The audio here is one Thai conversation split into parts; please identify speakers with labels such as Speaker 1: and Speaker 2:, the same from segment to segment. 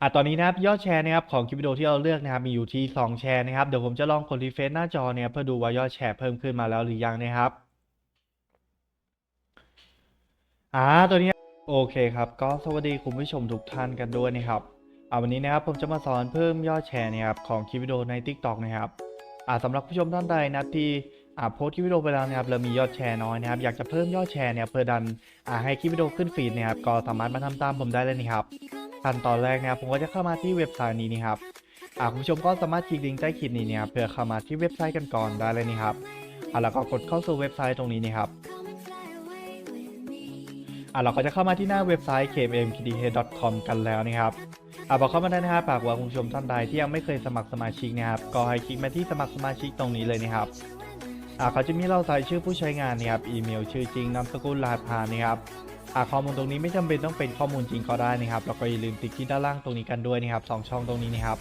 Speaker 1: อะตอนนี้นะครับยอดแชร์นะครับของคลิปวิดีโอที่เราเลือกนะครับมีอยู่ที่ 2 แชร์นะครับเดี๋ยวผมจะลองกดรีเฟรชหน้าจอเนี่ยเพื่อดูว่ายอดแชร์เพิ่มขึ้นมาแล้วหรือยังนะครับอ่าตัวนี้โอเคครับก็สวัสดีคุณผู้ชมทุกท่านกันด้วยนะครับอ่าวันนี้นะครับผมจะมาสอนเพิ่มยอดแชร์นะครับของคลิปวิดีโอใน TikTok นะครับอ่าสำหรับผู้ชมท่านใดนะที่อ่าโพสคลิปวิดีโอไปแล้วนะครับแล้วมียอดแชร์น้อยนะครับอยากจะเพิ่มยอดแชร์เนี่ยเพื่อดันอ่าให้คลิปวิดีโอขึ้นฟีดนะครับก็สามารถมาทำตามผมได้เลยนะครับ ขั้นตอนแรกนะครับผมก็จะเข้ามาที่เว็บไซต์นี้นะครับอ่าคุณผู้ชมก็สามารถคลิกลิงก์ใต้คลิปนี้นะครับเพื่อเข้ามาที่เว็บไซต์กันก่อนได้เลยนี่ครับอ่าแล้วก็กดเข้าสู่เว็บไซต์ตรงนี้นี่ครับอ่าเราก็จะเข้ามาที่หน้าเว็บไซต์ kmkdh.com กันแล้วนะครับอ่าพอเข้ามาได้นะครับฝากว่าคุณผู้ชมท่านใดที่ยังไม่เคยสมัครสมาชิกนะครับก็ให้คลิกมาที่สมัครสมาชิกตรงนี้เลยนะครับอ่าเขาจะมีเราใส่ชื่อผู้ใช้งานนะครับอีเมลชื่อจริงนามสกุลรหัสผ่านนะครับ่าข้อมูลตรงนี้ไม่จำเป็นต้องเป็นข้อมูลจริงก็ได้นะครับแล้วก็อย่าลืมติ๊กที่ด้านล่างตรงนี้กันด้วยนะครับสองช่องตรงนี้นะครับ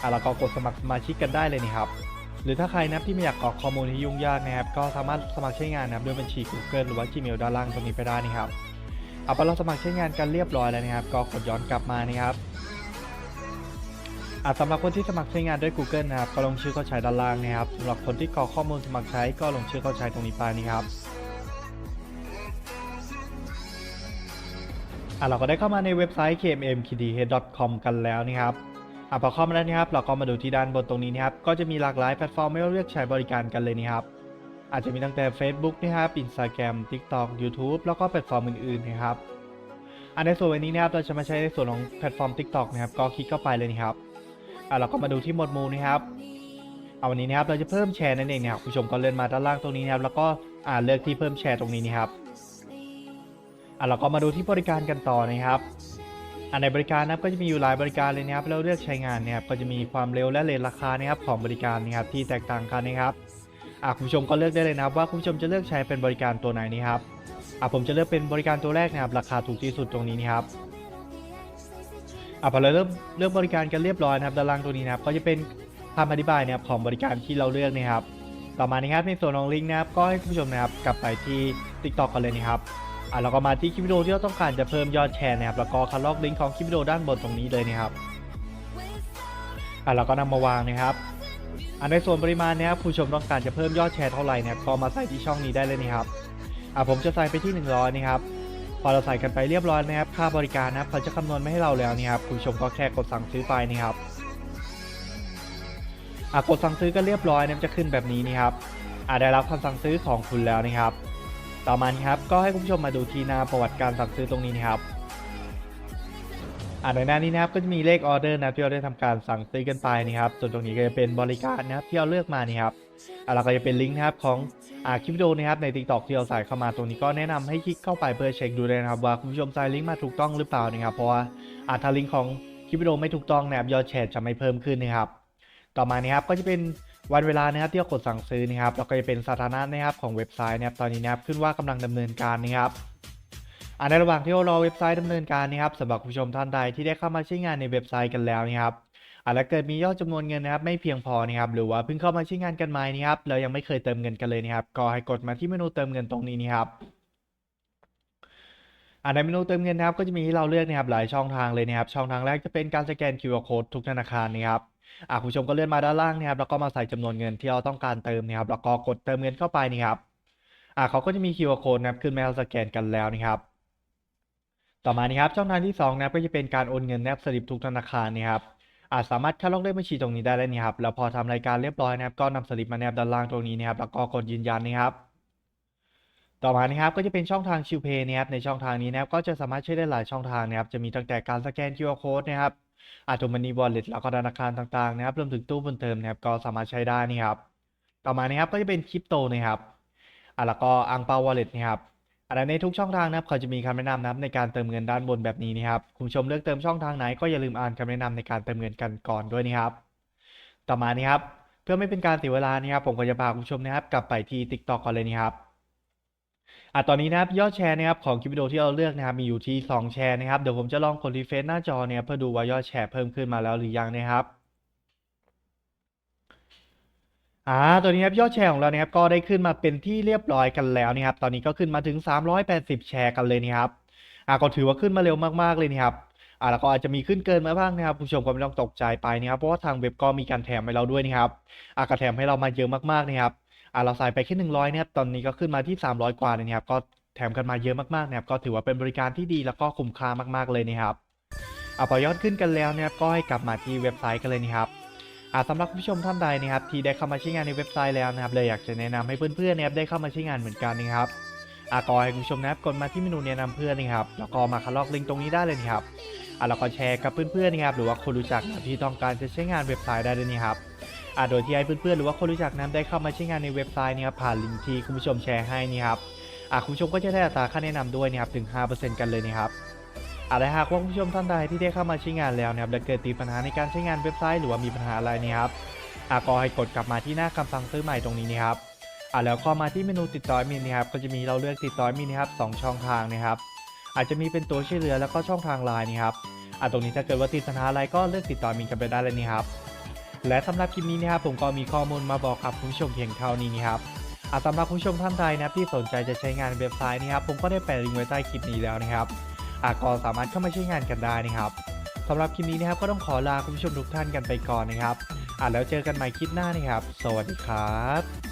Speaker 1: อ่าแล้วก็กดสมัครสมาชิกกันได้เลยนะครับหรือถ้าใครนับที่ไม่อยากกรอกข้อมูลที่ยุ่งยากนะครับก็สามารถสมัครใช้งานนะครับด้วยบัญชี Google หรือว่า Gmail ด้านล่างตรงนี้ไปได้นะครับเอาพอเราสมัครใช้งานกันเรียบร้อยแล้วนะครับ ก็กดย้อนกลับมานะครับอ่าสำหรับคนที่สมัครใช้งานด้วย Google นะครับ ก็ลงชื่อเข้าใช้ด้านล่างนะครับสำหรับคนที่กรอกข้อมูลสมัครใช้ก็ลงชื่อเข้าใช้ตรงนี้ไปนะครับ อะเราก็ได้เข้ามาในเว็บไซต์ kmmkdh.com กันแล้วนะครับอะพอเข้ามาแล้วนะครับ เราก็มาดูที่ด้านบนตรงนี้นะครับ ก็จะมีหลากหลายแพลตฟอร์มให้เราเลือกใช้บริการกันเลยนะครับ อาจจะมีตั้งแต่ Facebook นะครับ Instagram TikTok YouTube แล้วก็แพลตฟอร์มอื่นๆนะครับอันในส่วนวันนี้นะครับ เราจะมาใช้ในส่วนของแพลตฟอร์ม TikTok นะครับ ก็คลิกเข้าไปเลยนะครับอะเราก็มาดูที่หมวดหมู่นะครับเอาวันนี้นะครับ เราจะเพิ่มแชร์นั่นเองนะครับคุณผู้ชมก็เลื่อนมาด้านล่างตรงนี้นะครับ แล้วก็อ่าเลือกที่เพิ่มแชร์ตรงนี้นะครับ อะเราก็มาดูที่บริการกันต่อนะครับอันในบริการนะครับก็จะมีอยู่หลายบริการเลยนะครับเราเลือกใช้งานนะครับก็จะมีความเร็วและเรทราคานะครับของบริการนะครับที่แตกต่างกันนะครับอะคุณผู้ชมก็เลือกได้เลยนะครับ ว่าคุณผู้ชมจะเลือกใช้เป็นบริการตัวไหนนะครับอะผมจะเลือกเป็นบริการตัวแรกนะครับ ราคาถูกที่สุดตรงนี้นะครับอะพอเราเริ่มเลือกบริการกันเรียบร้อยนะครับด้านล่างตัวนี้นะครับ ก็จะเป็นคำอธิบายนะครับของบริการที่เราเลือกนะครับ ต่อมานี้ครับในส่วนของลิงก์นะครับก็ให้คุณผู้ชมนะครับกลับไปที่ TikTok กันเลยนะครับ อะเราก็มาที่คลิปวิดีโอที่เราต้องการจะเพิ่มยอดแชร์นะครับแล้วก็คัดลอกลิงก์ของคลิปวิดีโอด้านบนตรงนี้เลยนะครับอะเราก็นำมาวางนะครับอันในส่วนปริมาณนะครับผู้ชมต้องการจะเพิ่มยอดแชร์เท่าไหร่นะครับก็มาใส่ที่ช่องนี้ได้เลยนะครับอะผมจะใส่ไปที่ 100นะครับพอเราใส่กันไปเรียบร้อยนะครับ ค่าบริการนะครับเขาจะคำนวณไมาให้เราแล้วนะครับผู้ชมก็แค่กดสั่งซื้อไปนะครับอะกดสั่งซื้อก็เรียบร้อยนะครับจะขึ้นแบบนี้นะครับอะได้รับคำสั่งซื้อของคุณแล้วนะครับ ต่อมาครับก็ให้คุณผู้ชมมาดูที่หน้าประวัติการสั่งซื้อตรงนี้นะครับอ่าในหน้านี้นะครับก็จะมีเลขออเดอร์นะที่เราได้ทำการสั่งซื้อกันไปนะครับส่วนตรงนี้ก็จะเป็นบริการนะครับที่เราเลือกมานี่ครับอ่าเราก็จะเป็นลิงก์นะครับของอ่าคลิปวิดีโอนะครับใน TikTok ที่เราใส่เข้ามาตรงนี้ก็แนะนำให้คลิกเข้าไปเพื่อเช็คดูเลยนะครับว่าคุณผู้ชมใส่ลิงก์มาถูกต้องหรือเปล่านะครับเพราะว่าอ่าถ้าลิงก์ของคลิปวิดีโอไม่ถูกต้องนะครับยอดแชร์จะไม่เพิ่มขึ้นนะครับต่อมานี้ครับก็จะเป็น วันเวลานะครับที่เรากดสั่งซื้อนะครับเราก็จะเป็นสถานะนะครับของเว็บไซต์นะครับตอนนี้นะครับขึ้นว่ากำลังดำเนินการนะครับอ่าในระหว่างที่เรารอเว็บไซต์ดำเนินการนะครับสำหรับผู้ชมท่านใดที่ได้เข้ามาใช้งานในเว็บไซต์กันแล้วนะครับอ่าและเกิดมียอดจำนวนเงินนะครับไม่เพียงพอนะครับหรือว่าเพิ่งเข้ามาใช้งานกันใหม่นะครับแล้วยังไม่เคยเติมเงินกันเลยนะครับก็ให้กดมาที่เมนูเติมเงินตรงนี้นะครับ อ่าในเมนูเติมเงินนะครับก็จะมีให้เราเลือกนะครับหลายช่องทางเลยนะครับช่องทางแรกจะเป็นการสแกน QR Code ทุกธนาคารนะครับอะคุณผู้ชมก็เลื่อนมาด้านล่างนะครับแล้วก็มาใส่จำนวนเงินที่เราต้องการเติมนะครับแล้วก็กดเติมเงินเข้าไปนี่ครับอะเขาก็จะมี QR code นะครับขึ้นมาให้เราสแกนกันแล้วนะครับ ต่อมานี่ครับช่องทางที่สองนะครับก็จะเป็นการโอนเงินแนบสลิปทุกธนาคารนี่ครับอะสามารถเข้าลอกเลขบัญชีตรงนี้ได้เลยนี่ครับแล้วพอทำรายการเรียบร้อยนะครับก็นำสลิปมาแนบด้านล่างตรงนี้นะครับแล้วก็กดยืนยันนะครับ ต่อมานะครับก็จะเป็นช่องทางชิวเพย์นะครับในช่องทางนี้นะครับก็จะสามารถใช้ได้หลายช่องทางนะครับจะมีตั้งแต่การสแกน QR code นะครับอาจจะมันนีวอลเล็ตแล้วก็ธนาคารต่างๆนะครับรวมถึงตู้บุญเติมนะครับก็สามารถใช้ได้นี่ครับต่อมานะครับก็จะเป็นคริปโตนะครับอะแล้วก็อังเปาวอลเล็ตนะครับอันนั้นในทุกช่องทางนะครับเขาจะมีคำแนะนำนะครับในการเติมเงินด้านบนแบบนี้นะครับคุณผู้ชมเลือกเติมช่องทางไหนก็อย่าลืมอ่านคำแนะนำในการเติมเงินกันก่อนด้วยนะครับ ต่อมานี่ครับเพื่อไม่เป็นการเสียเวลานะครับผมก็จะพาคุณผู้ชมนะครับกลับไปที่ TikTok ก่อนเลยนะครับ อะตอนนี้นะครับยอดแชร์นะครับของคลิปวิดีโอที่เราเลือกนะครับมีอยู่ที่ 2 แชร์นะครับเดี๋ยวผมจะลองกดรีเฟรชหน้าจอเนี่ยเพื่อดูว่ายอดแชร์เพิ่มขึ้นมาแล้วหรือยังนะครับอ่าตัวนี้ครับยอดแชร์ของเรานะครับก็ได้ขึ้นมาเป็นที่เรียบร้อยกันแล้วนะครับตอนนี้ก็ขึ้นมาถึง 380 แชร์กันเลยนะครับอ่าก็ถือว่าขึ้นมาเร็วมากๆเลยนะครับอ่าแล้วก็อาจจะมีขึ้นเกินมาบ้างนะครับผู้ชมก็ไม่ต้องตกใจไปนะครับเพราะว่าทางเว็บก็มีการแถมให้เราด้วยนะครับอ่าก็แถมให้เรามาเยอะมากๆนะครับ อ่าเราใส่ไปแค่100นะครับตอนนี้ก็ขึ้นมาที่300กว่าเลยนะครับก็แถมกันมาเยอะมากๆนะครับก็ถือว่าเป็นบริการที่ดีแล้วก็คุ้มค่ามากๆเลยนะครับอ่าพอยอดขึ้นกันแล้วนะครับก็ให้กลับมาที่เว็บไซต์กันเลยนะครับอ่าสำหรับผู้ชมท่านใดนะครับที่ได้เข้ามาใช้งานในเว็บไซต์แล้วนะครับเลยอยากจะแนะนำให้เพื่อนๆนะครับได้เข้ามาใช้งานเหมือนกันนะครับอะก็ให้คุณผู้ชมนะครับกดมาที่เมนูแนะนำเพื่อนนะครับแล้วก็มาคัดลอกลิงก์ตรงนี้ได้เลยนะครับอะแล้วก็แชร์กับเพื่อนๆนะครับหรือว่าคนรู้จักนะที่ต้องการจะใช้งานเว็บไซต์ได้เลยนะครับ อะโดยที่ให้เพื่อนๆหรือว่าคนรู้จักนั้นได้เข้ามาใช้งานในเว็บไซต์นะครับผ่านลิงก์ที่คุณผู้ชมแชร์ให้นี่ครับอะคุณผู้ชมก็จะได้อัตราค่าแนะนำด้วยนะครับถึง 5%กันเลยนะครับอะและหากว่าคุณผู้ชมท่านใดที่ได้เข้ามาใช้งานแล้วนะครับและเกิดติดปัญหาในการใช้งานเว็บไซต์หรือว่ามีปัญหาอะไรนะครับอะก็ให้กดกลับมาที่หน้าคำสั่งซื้อใหม่ตรงนี้นะครับอะแล้วก็มาที่เมนูติดต่อมินนะครับก็จะมีเราเลือกติดต่อมินนะครับสองช่องทางนะครับ อาจจะมีเป็นตัวช่วยเหลือแล้วก็ช่องทางไลน์นะครับอะตรงนี้ถ้าเกิดว่าติดปัญหาอะไรก็เลือกติดต่อมินกันไปได้เลยนี่ครับ และสำหรับคลิปนี้นะครับผมก็มีข้อมูลมาบอกกับคุณผู้ชมเพียงเท่านี้นะครับอาสำหรับคุณผู้ชมท่านใดนะที่สนใจจะใช้งานเว็บไซต์นะครับผมก็ได้แปะลิงก์ไว้ใต้คลิปนี้แล้วนะครับอาก็สามารถเข้ามาใช้งานกันได้นะครับสำหรับคลิปนี้นะครับก็ต้องขอลาคุณผู้ชมทุกท่านกันไปก่อนนะครับอ่าแล้วเจอกันใหม่คลิปหน้านะครับ สวัสดีครับ